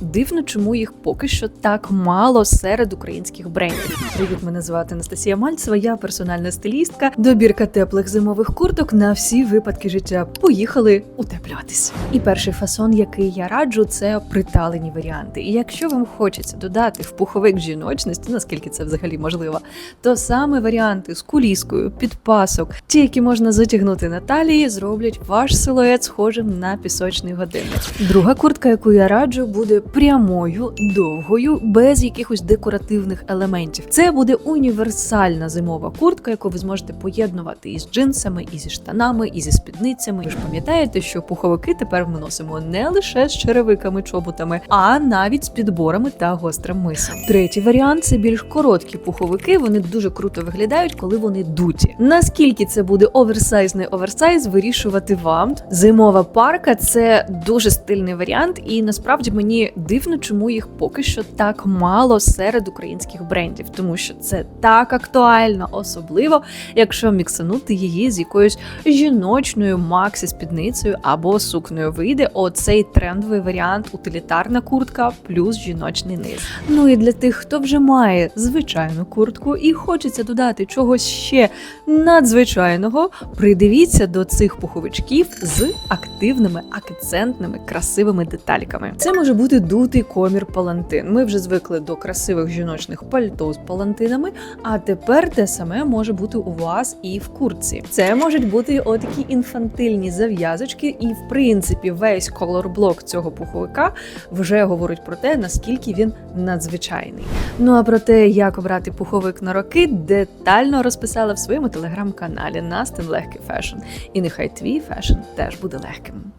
Дивно, чому їх поки що так мало серед українських брендів. Привіт, мене звати Анастасія Мальцева, я персональна стилістка, добірка теплих зимових курток на всі випадки життя. Поїхали утеплюватись. І перший фасон, який я раджу, це приталені варіанти. І якщо вам хочеться додати в пуховик жіночності, наскільки це взагалі можливо, то саме варіанти з куліскою, підпасок, ті, які можна затягнути на талії, зроблять ваш силует схожим на пісочний годинник. Друга куртка, яку я раджу, буде прямою, довгою, без якихось декоративних елементів. Це буде універсальна зимова куртка, яку ви зможете поєднувати із джинсами, і зі штанами, і зі спідницями. Ви ж пам'ятаєте, що пуховики тепер ми носимо не лише з черевиками, чоботами, а навіть з підборами та гострим мисом. Третій варіант це більш короткі пуховики. Вони дуже круто виглядають, коли вони дуті. Наскільки це буде оверсайзний оверсайз, вирішувати вам. Зимова парка це дуже стильний варіант, і насправді мені дивно, чому їх поки що так мало серед українських брендів, тому що це так актуально, особливо якщо міксанути її з якоюсь жіночною максі спідницею або сукнею. Вийде оцей трендовий варіант утилітарна куртка плюс жіночний низ. Ну і для тих, хто вже має звичайну куртку і хочеться додати чогось ще надзвичайного, придивіться до цих пуховичків з активними акцентними красивими детальками. Це може бути дутий комір палантин. Ми вже звикли до красивих жіночних пальто з палантинами, а тепер те саме може бути у вас і в куртці. Це можуть бути отакі інфантильні зав'язочки, і в принципі весь колорблок цього пуховика вже говорить про те, наскільки він надзвичайний. Ну а про те, як обрати пуховик на роки, детально розписала в своєму телеграм-каналі Настин Легкий Фешн. І нехай твій фешн теж буде легким.